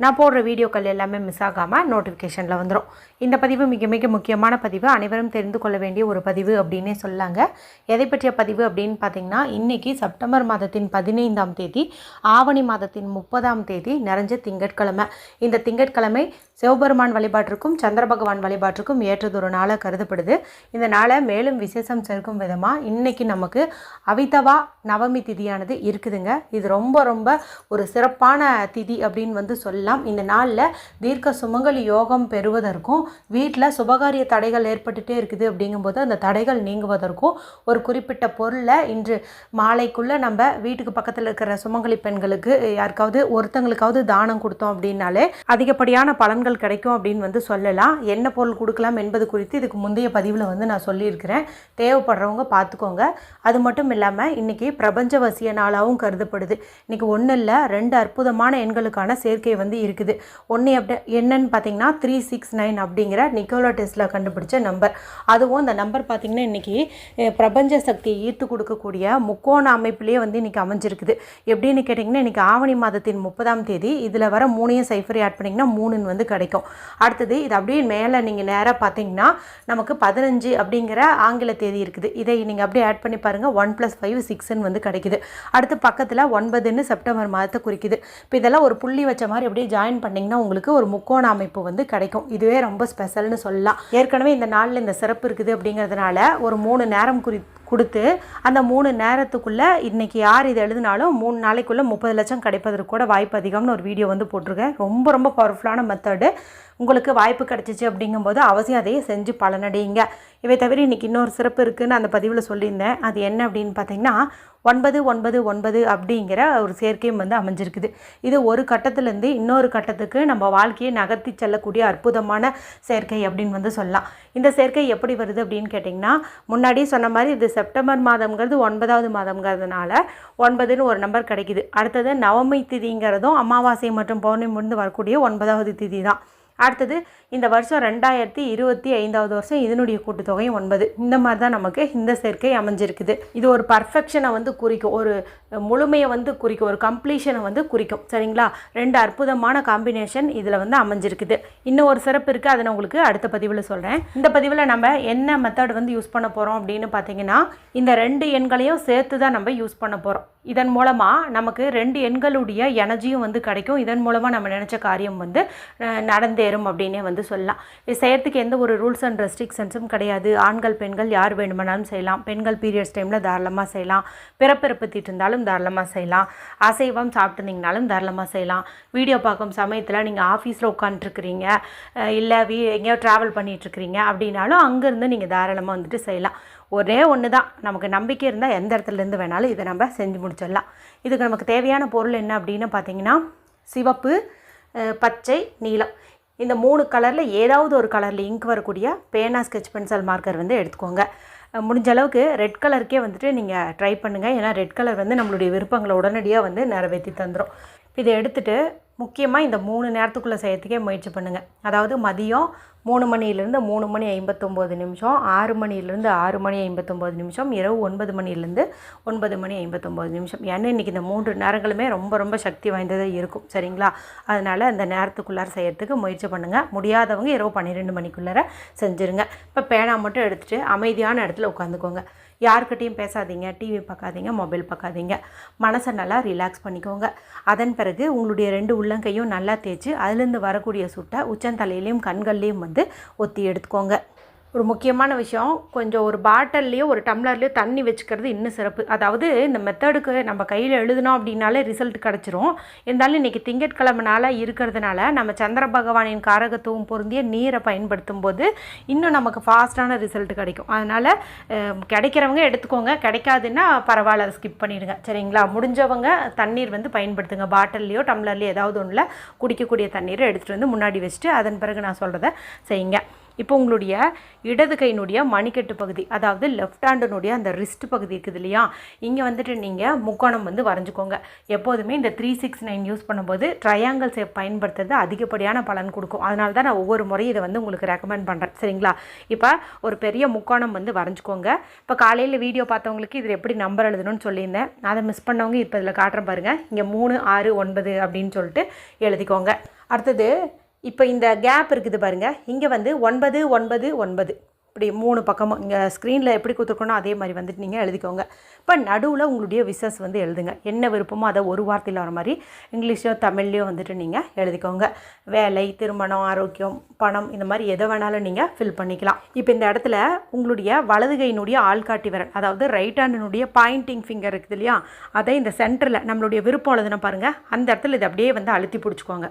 நான் போடுற வீடியோக்கள் எல்லாமே மிஸ் ஆகாமல் நோட்டிஃபிகேஷனில் வந்துடும் இந்த பதிவு மிக மிக முக்கியமான பதிவு. அனைவரும் தெரிந்து கொள்ள வேண்டிய ஒரு பதிவு அப்படின்னே சொல்லாங்க. எதை பற்றிய பதிவு அப்படின்னு பார்த்தீங்கன்னா இன்றைக்கி செப்டம்பர் மாதத்தின் பதினைந்தாம் தேதி ஆவணி மாதத்தின் முப்பதாம் தேதி நிறைஞ்ச திங்கட்கிழமை. இந்த திங்கட்கிழமை சிவபெருமான் வழிபாட்டிற்கும் சந்திர பகவான் வழிபாட்டிற்கும் ஏற்றதொரு நாளாக கருதப்படுது. இந்த நாளை மேலும் விசேஷம் சேர்க்கும் விதமாக இன்னைக்கு நமக்கு அவிதவா நவமி திதியானது இருக்குதுங்க. இது ரொம்ப ரொம்ப ஒரு சிறப்பான திதி அப்படின்னு வந்து சொல்லலாம் இந்த நாளில் தீர்க்க சுமங்கலி யோகம் பெறுவதற்கும் வீட்டில் சுபகாரிய தடைகள் ஏற்பட்டுட்டே இருக்குது அப்படிங்கும்போது அந்த தடைகள் நீங்குவதற்கும் ஒரு குறிப்பிட்ட பொருளை இன்று மாலைக்குள்ளே நம்ம வீட்டுக்கு பக்கத்தில் இருக்கிற சுமங்கலி பெண்களுக்கு யாருக்காவது ஒருத்தங்களுக்காவது தானம் கொடுத்தோம் அப்படின்னாலே அதிகப்படியான பலன்கள் கிடைக்கும் அப்படின்னு வந்து சொல்லலாம். என்ன பொருள் கொடுக்கலாம் என்பது குறித்து இதுக்கு முந்தைய பதிவில் வந்து நான் சொல்லியிருக்கிறேன். தேவைப்படுறவங்க பார்த்துக்கோங்க. அது மட்டும் இல்லாமல் இன்றைக்கி பிரபஞ்ச வசிய நாளாகவும் கருதப்படுது. இன்றைக்கி ஒன்றும் இல்லை ரெண்டு அற்புதமான எண்களுக்கான சேர்க்கை வந்து இருக்குது. ஒன்று அப்படி என்னன்னு பார்த்தீங்கன்னா த்ரீ சிக்ஸ் நைன் அப்படிங்கிற நிக்கோலா டெஸ்லா கண்டுபிடிச்ச நம்பர் அதுவும் அந்த நம்பர் பார்த்திங்கன்னா இன்றைக்கி பிரபஞ்ச சக்தியை ஈர்த்து கொடுக்கக்கூடிய முக்கோண அமைப்பிலேயே வந்து இன்றைக்கி அமைஞ்சிருக்குது. எப்படின்னு கேட்டிங்கன்னா இன்றைக்கி ஆவணி மாதத்தின் முப்பதாம் தேதி இதில் வர மூணையும் சைஃபர் ஆட் பண்ணிங்கன்னா மூணுன்னு வந்து கிடைக்கும். அடுத்தது இது அப்படியே மேலே நீங்கள் நேராக பார்த்தீங்கன்னா நமக்கு பதினஞ்சு அப்படிங்கிற ஆங்கில தேதி இருக்குது. இதை நீங்கள் அப்படியே ஆட் பண்ணி பாருங்கள் ஒன் ப்ளஸ் ஃபைவ் சிக்ஸ்ன்னு வந்து கிடைக்குது. அடுத்து பக்கத்தில் ஒன்பதுன்னு செப்டம்பர் மாதத்தை குறிக்குது. இப்போ இதெல்லாம் ஒரு புள்ளி வச்ச மாதிரி அப்படியே ஜாயின் பண்ணிங்கன்னா உங்களுக்கு ஒரு முக்கோண அமைப்பு வந்து கிடைக்கும். இதுவே ரொம்ப ஸ்பெஷல்னு சொல்லலாம். ஏற்கனவே இந்த நாளில் இந்த சிறப்பு இருக்குது அப்படிங்கிறதுனால ஒரு மூணு நேரம் குறி கொடுத்து அந்த மூணு நேரத்துக்குள்ளே இன்றைக்கி யார் இது எழுதினாலும் மூணு நாளைக்குள்ளே முப்பது லட்சம் கிடைப்பதற்கு கூட வாய்ப்பு அதிகம்னு ஒரு வீடியோ வந்து போட்டிருக்கேன். ரொம்ப ரொம்ப பவர்ஃபுல்லான மெத்தடு உங்களுக்கு வாய்ப்பு கிடச்சிச்சு அப்படிங்கும்போது அவசியம் அதையே செஞ்சு பலனடையுங்க. இவை தவிர இன்றைக்கி இன்னொரு சிறப்பு இருக்குதுன்னு அந்த பதிவில் சொல்லியிருந்தேன். அது என்ன அப்படின்னு பார்த்தீங்கன்னா ஒன்பது ஒன்பது ஒன்பது அப்படிங்கிற ஒரு சேர்க்கையும் வந்து அமைஞ்சிருக்குது. இது ஒரு கட்டத்திலேருந்து இன்னொரு கட்டத்துக்கு நம்ம வாழ்க்கையை நகர்த்தி செல்லக்கூடிய அற்புதமான சேர்க்கை அப்படின்னு வந்து சொல்லலாம். இந்த சேர்க்கை எப்படி வருது அப்படின்னு கேட்டிங்கன்னா முன்னாடி சொன்ன மாதிரி இது செப்டம்பர் மாதம்ங்கிறது ஒன்பதாவது மாதம்ங்கிறதுனால ஒன்பதுன்னு ஒரு நம்பர் கிடைக்குது. அடுத்தது நவமி திதிங்கிறதும் அமாவாசை மற்றும் பௌர்ணமி முடிந்து வரக்கூடிய ஒன்பதாவது திதி தான். அடுத்தது இந்த வருஷம் ரெண்டாயிரத்தி இருபத்தி ஐந்தாவது வருஷம் இதனுடைய கூட்டுத்தொகை ஒன்பது. இந்த மாதிரி தான் நமக்கு இந்த சேர்க்கை அமைஞ்சிருக்குது. இது ஒரு பர்ஃபெக்ஷனை வந்து குறிக்கும். ஒரு முழுமையை வந்து குறிக்கும். ஒரு கம்ப்ளீஷனை வந்து குறிக்கும். சரிங்களா? ரெண்டு அற்புதமான காம்பினேஷன் இதில் வந்து அமைஞ்சிருக்குது. இன்னும் ஒரு சிறப்பு இருக்குது அதை நான் உங்களுக்கு அடுத்த பதிவில் சொல்கிறேன் இந்த பதிவில் நம்ம என்ன மெத்தட் வந்து யூஸ் பண்ண போகிறோம் அப்படின்னு பார்த்தீங்கன்னா இந்த ரெண்டு எண்களையும் சேர்த்து தான் நம்ம யூஸ் பண்ண போகிறோம் இதன் மூலமாக நமக்கு ரெண்டு எண்களுடைய எனர்ஜியும் வந்து கிடைக்கும். இதன் மூலமாக நம்ம நினச்ச காரியம் வந்து நடந்தேறும் அப்படின்னே வந்து சொல்லலாம். இது செய்யறதுக்கு எந்த ஒரு ரூல்ஸ் அண்ட் ரெஸ்ட்ரிக்ஷன்ஸும் கிடையாது. ஆண்கள் பெண்கள் யார் வேணுமானாலும் செய்யலாம். பெண்கள் பீரியட்ஸ் டைமில் தாராளமாக செய்யலாம். பிறப்பிறப்பு இருந்தாலும் தாராளமாக செய்யலாம். அசைவம் சாப்பிட்டுருந்தீங்கனாலும் தாராளமாக செய்யலாம். வீடியோ பார்க்கும் சமயத்தில் நீங்கள் ஆஃபீஸில் உட்காந்துருக்குறீங்க இல்லை வீ எங்கேயோ ட்ராவல் பண்ணிகிட்ருக்கிறீங்க அப்படின்னாலும் அங்கேருந்து நீங்கள் தாராளமாக வந்துட்டு செய்யலாம். ஒரே ஒன்று தான் நமக்கு நம்பிக்கை இருந்தால் எந்த இடத்துலேருந்து வேணாலும் இதை நம்ம செஞ்சு முடிச்சிடலாம். இதுக்கு நமக்கு தேவையான பொருள் என்ன அப்படின்னு பார்த்தீங்கன்னா சிவப்பு பச்சை நீலம். இந்த மூணு கலரில் ஏதாவது ஒரு கலரில் இங்க் வரக்கூடிய பேனா ஸ்கெச் பென்சில் மார்க்கர் வந்து எடுத்துக்கோங்க. முடிஞ்ச அளவுக்கு ரெட் கலருக்கே வந்துட்டு நீங்கள் ட்ரை பண்ணுங்கள் ஏன்னா ரெட் கலர் வந்து நம்மளுடைய விருப்பங்களை உடனடியாக வந்து நிறைவேற்றி தந்துடும் இதை எடுத்துகிட்டு முக்கியமாக இந்த மூணு நேரத்துக்குள்ளே செய்யறதுக்கே முயற்சி பண்ணுங்கள் அதாவது மதியம் மூணு மணிலேருந்து மூணு மணி ஐம்பத்தொம்போது நிமிஷம் ஆறு மணிலேருந்து ஆறு மணி ஐம்பத்தொம்போது நிமிஷம் இரவு ஒன்பது மணிலேருந்து ஒன்பது மணி ஐம்பத்தொம்போது நிமிஷம். ஏன்னா இன்றைக்கி இந்த மூன்று நேரங்களுமே ரொம்ப ரொம்ப சக்தி வாய்ந்ததாக இருக்கும். சரிங்களா? அதனால் அந்த நேரத்துக்குள்ளார செய்கிறதுக்கு முயற்சி பண்ணுங்கள் முடியாதவங்க இரவு பன்னிரெண்டு மணிக்குள்ளார செஞ்சுருங்க. இப்போ பேனா மட்டும் எடுத்துகிட்டு அமைதியான இடத்துல உட்காந்துக்கோங்க. யார்கிட்டையும் பேசாதீங்க. டிவி பார்க்காதீங்க. மொபைல் பார்க்காதீங்க. மனசை நல்லா ரிலாக்ஸ் பண்ணிக்கோங்க. அதன் பிறகு உங்களுடைய ரெண்டு உள்ளங்கையும் நல்லா தேய்ச்சி அதுலேருந்து வரக்கூடிய சுட்டை உச்சந்தலையிலையும் கண்கள்லேயும் வந்து ஒத்தி எடுத்துக்கோங்க. ஒரு முக்கியமான விஷயம். கொஞ்சம் ஒரு பாட்டில்லையோ ஒரு டம்ளர்லேயோ தண்ணி வச்சுக்கிறது இன்னும் சிறப்பு. அதாவது இந்த மெத்தடுக்கு நம்ம கையில் எழுதினோம் அப்படின்னாலே ரிசல்ட் கிடச்சிரும். இருந்தாலும் இன்றைக்கி திங்கட்கிழமை நாளாக இருக்கிறதுனால நம்ம சந்திர பகவானின் காரகத்துவம் பொருந்திய நீரை பயன்படுத்தும் போது இன்னும் நமக்கு ஃபாஸ்ட்டான ரிசல்ட் கிடைக்கும். அதனால் கிடைக்கிறவங்க எடுத்துக்கோங்க. கிடைக்காதுன்னா பரவாயில்ல அதை ஸ்கிப் பண்ணிடுங்க. சரிங்களா? முடிஞ்சவங்க தண்ணீர் வந்து பயன்படுத்துங்க. பாட்டில்லையோ டம்ளர்லையோ ஏதாவது ஒன்றில் குடிக்கக்கூடிய தண்ணீரை எடுத்துகிட்டு வந்து முன்னாடி வச்சுட்டு அதன் பிறகு நான் சொல்கிறத செய்யுங்க. இப்போ உங்களுடைய இடது கையினுடைய மணிக்கட்டு பகுதி அதாவது லெஃப்ட் ஹேண்டினுடைய அந்த ரிஸ்ட் பகுதி இருக்குது இல்லையா? இங்கே வந்துட்டு நீங்கள் முக்கோணம் வந்து வரைஞ்சிக்கோங்க. எப்போதுமே இந்த த்ரீ சிக்ஸ் நைன் யூஸ் பண்ணும்போது ட்ரையாங்கிள் ஷேப் பயன்படுத்துறது அதிகப்படியான பலன் கொடுக்கும். அதனால தான் நான் ஒவ்வொரு முறையும் இதை வந்து உங்களுக்கு ரெக்கமெண்ட் பண்ணுறேன் சரிங்களா? இப்போ ஒரு பெரிய முக்கோணம் வந்து வரைஞ்சிக்கோங்க. இப்போ காலையில் வீடியோ பார்த்தவங்களுக்கு இதில் எப்படி நம்பர் எழுதணும்னு சொல்லியிருந்தேன். அதை மிஸ் பண்ணவங்க இப்போ இதில் காட்டுறேன் பாருங்கள் இங்கே மூணு ஆறு ஒன்பது அப்படின்னு சொல்லிட்டு எழுதிக்கோங்க. அடுத்தது இப்போ இந்த கேப் இருக்குது பாருங்கள் இங்கே வந்து ஒன்பது ஒன்பது ஒன்பது. இப்படி மூணு பக்கமும் இங்கே ஸ்க்ரீனில் எப்படி கொடுத்துருக்கணும் அதே மாதிரி வந்துட்டு நீங்கள் எழுதிக்கோங்க. இப்போ நடுவில் உங்களுடைய விசஸ் வந்து எழுதுங்க. என்ன விருப்பமோ அதை ஒரு வார்த்தையில் வர மாதிரி இங்கிலீஷோ தமிழ்லையோ வந்துட்டு நீங்கள் எழுதிக்கோங்க. வேலை திருமணம் ஆரோக்கியம் பணம் இந்த மாதிரி எதை வேணாலும் நீங்கள் ஃபில் பண்ணிக்கலாம். இப்போ இந்த இடத்துல உங்களுடைய வலது கையினுடைய ஆள்காட்டி விரல் அதாவது ரைட் ஹேண்டினுடைய பாயிண்டிங் ஃபிங்கர் இருக்குது இல்லையா? அதை இந்த சென்டரில் நம்மளுடைய விருப்பம் எழுதுன பாருங்கள் அந்த இடத்துல இதை அப்படியே வந்து அழுத்தி பிடிச்சிக்கோங்க.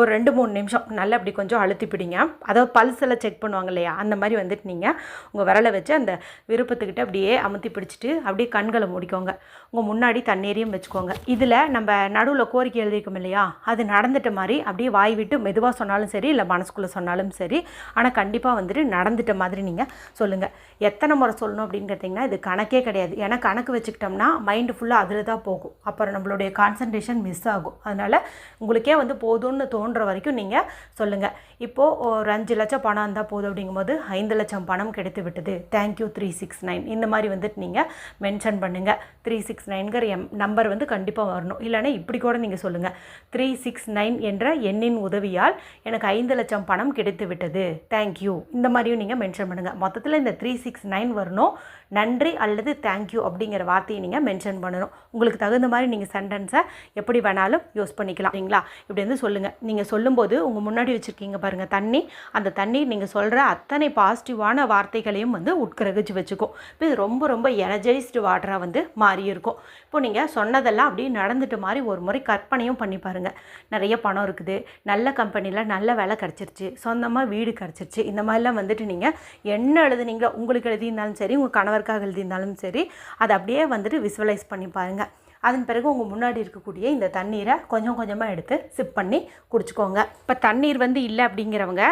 ஒரு ரெண்டு மூணு நிமிஷம் நல்லா அப்படி கொஞ்சம் அழுத்தி பிடிங்க. அதாவது பல்ஸ் எல்லாம் செக் பண்ணுவாங்க இல்லையா? அந்த மாதிரி வந்துட்டு நீங்கள் உங்கள் விரலை வச்சு அந்த விருப்பத்துக்கிட்ட அப்படியே அமுத்தி பிடிச்சிட்டு அப்படியே கண்களை மூடிக்கோங்க. உங்கள் முன்னாடி தண்ணீரையும் வச்சுக்கோங்க. இதில் நம்ம நடுவில் கோரிக்கை எழுதியிருக்கோம் இல்லையா? அது நடந்துட்ட மாதிரி அப்படியே வாய் விட்டு மெதுவாக சொன்னாலும் சரி இல்லை மனசுக்குள்ளே சொன்னாலும் சரி ஆனால் கண்டிப்பாக வந்துட்டு நடந்துட்ட மாதிரி நீங்கள் சொல்லுங்கள் எத்தனை முறை சொல்லணும் அப்படின்னு கேட்டிங்கன்னா இது கணக்கே கிடையாது. ஏன்னா கணக்கு வச்சுக்கிட்டோம்னா மைண்டு ஃபுல்லாக அதில் தான் போகும். அப்புறம் நம்மளுடைய கான்சன்ட்ரேஷன் மிஸ் ஆகும். அதனால் உங்களுக்கே வந்து போதும்னு தோணும் தோன்ற வரைக்கும் நீங்கள் சொல்லுங்கள் இப்போது ஒரு அஞ்சு லட்சம் பணம் இருந்தால் போதும் அப்படிங்கும்போது ஐந்து லட்சம் பணம் கிடைத்து விட்டது. தேங்க்யூ த்ரீ சிக்ஸ் நைன் இந்த மாதிரி வந்துட்டு நீங்கள் மென்ஷன் பண்ணுங்கள் த்ரீ சிக்ஸ் நைன்கிற எம் நம்பர் வந்து கண்டிப்பாக வரணும். இல்லைன்னா இப்படி கூட நீங்கள் சொல்லுங்கள் த்ரீ சிக்ஸ் நைன் என்ற எண்ணின் உதவியால் எனக்கு ஐந்து லட்சம் பணம் கிடைத்து விட்டது. தேங்க்யூ இந்த மாதிரியும் நீங்கள் மென்ஷன் பண்ணுங்கள் மொத்தத்தில் இந்த த்ரீ சிக்ஸ் நைன் வரணும். நன்றி அல்லது தேங்க்யூ அப்படிங்கிற வார்த்தையை நீங்கள் மென்ஷன் பண்ணணும். உங்களுக்கு தகுந்த மாதிரி நீங்கள் சென்டென்ஸை எப்படி வேணாலும் யூஸ் பண்ணிக்கலாம். சரிங்களா? இப்படி வந்து சொல்லுங்கள் நீங்கள் நீங்கள் சொல்லும்போது உங்கள் முன்னாடி வச்சுருக்கீங்க பாருங்கள் தண்ணி. அந்த தண்ணீர் நீங்கள் சொல்கிற அத்தனை பாசிட்டிவான வார்த்தைகளையும் வந்து உட்கிரகிச்சு வச்சுக்கும். இப்போ இது ரொம்ப ரொம்ப எனர்ஜைஸ்டு வாட்டராக வந்து மாறி இருக்கும் இப்போ நீங்கள் சொன்னதெல்லாம் அப்படியே நடந்துட்டு மாதிரி ஒரு முறை கற்பனையும் பண்ணி பாருங்கள் நிறைய பணம் இருக்குது நல்ல கம்பெனியில் நல்ல வேலை கிடச்சிருச்சு சொந்தமாக வீடு கிடச்சிருச்சு இந்த மாதிரிலாம் வந்துட்டு நீங்கள் என்ன எழுதுனீங்களோ உங்களுக்கு எழுதியிருந்தாலும் சரி உங்கள் கணவருக்காக எழுதியிருந்தாலும் சரி அதை அப்படியே வந்துட்டு விசுவலைஸ் பண்ணி பாருங்கள் அதன் பிறகு உங்கள் முன்னாடி இருக்கக்கூடிய இந்த தண்ணீரை கொஞ்சம் கொஞ்சமாக எடுத்து சிப் பண்ணி குடிச்சுக்கோங்க. இப்போ தண்ணீர் வந்து இல்லை அப்படிங்கிறவங்க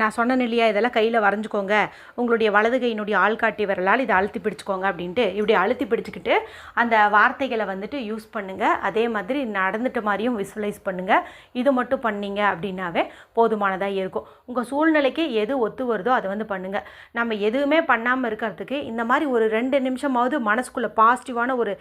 நான் சொன்னேன் இல்லையா இதெல்லாம் கையில் வரைஞ்சிக்கோங்க. உங்களுடைய வலது கையினுடைய ஆள்காட்டி விரலால் இதை அழுத்தி பிடிச்சிக்கோங்க அப்படின்ட்டு இப்படி அழுத்தி பிடிச்சிக்கிட்டு அந்த வார்த்தைகளை வந்துட்டு யூஸ் பண்ணுங்கள் அதே மாதிரி நடந்துட்ட மாதிரியும் விசுவலைஸ் பண்ணுங்கள் இது மட்டும் பண்ணீங்க அப்படின்னாவே போதுமானதாக இருக்கும். உங்கள் சூழ்நிலைக்கு எது ஒத்து வருதோ அதை வந்து பண்ணுங்கள் நம்ம எதுவுமே பண்ணாமல் இருக்கிறதுக்கு இந்த மாதிரி ஒரு ரெண்டு நிமிஷமாவது மனசுக்குள்ளே பாசிட்டிவான ஒரு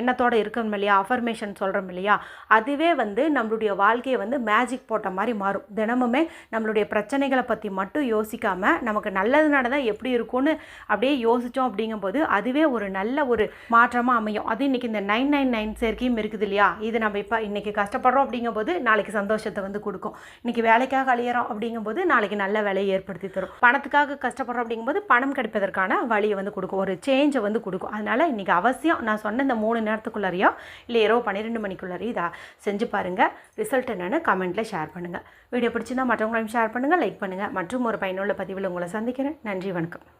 எண்ணத்தோடு இருக்க சொல்கிறோம் இல்லையா அஃபர்மேஷன் சொல்கிறோம் இல்லையா? அதுவே வந்து நம்மளுடைய வாழ்க்கையை வந்து மேஜிக் போட்ட மாதிரி மாறும். தினமுமே நம்மளுடைய பிரச்சனைகளை பற்றி மட்டும் யோசிக்காமல் நமக்கு நல்லது நடந்தால் எப்படி இருக்கும்னு அப்படியே யோசித்தோம் அப்படிங்கும்போது அதுவே ஒரு நல்ல ஒரு மாற்றமாக அமையும். அது இன்றைக்கி இந்த நைன் நைன் நைன் சேர்க்கையும் இருக்குது இல்லையா? இது நம்ம இப்போ இன்றைக்கி கஷ்டப்படுறோம் அப்படிங்கும்போது நாளைக்கு சந்தோஷத்தை வந்து கொடுக்கும். இன்றைக்கி வேலைக்காக அழியிறோம் அப்படிங்கும்போது நாளைக்கு நல்ல வேலையை ஏற்படுத்தி தரும். பணத்துக்காக கஷ்டப்படுறோம் அப்படிங்கும்போது பணம் கிடைப்பதற்கான வழியை வந்து கொடுக்கும். ஒரு சேஞ்சை வந்து கொடுக்கும். அதனால் இன்றைக்கி அவசியம் நான் சொன்ன இந்த மூணு நேரத்துக்குள்ளாரையோ இல்லை இரவு பன்னிரெண்டு மணிக்குள்ளாரையும் இதை செஞ்சு பாருங்கள் ரிசல்ட் என்னென்னு கமெண்ட்டில் ஷேர் பண்ணுங்கள் வீடியோ பிடிச்சிருந்தால் மற்றவங்களையும் ஷேர் பண்ணுங்கள் லைக் பண்ணுங்கள் மற்றும் ஒரு பயனுள்ள பதிவில் உங்களை சந்திக்கிறேன். நன்றி வணக்கம்.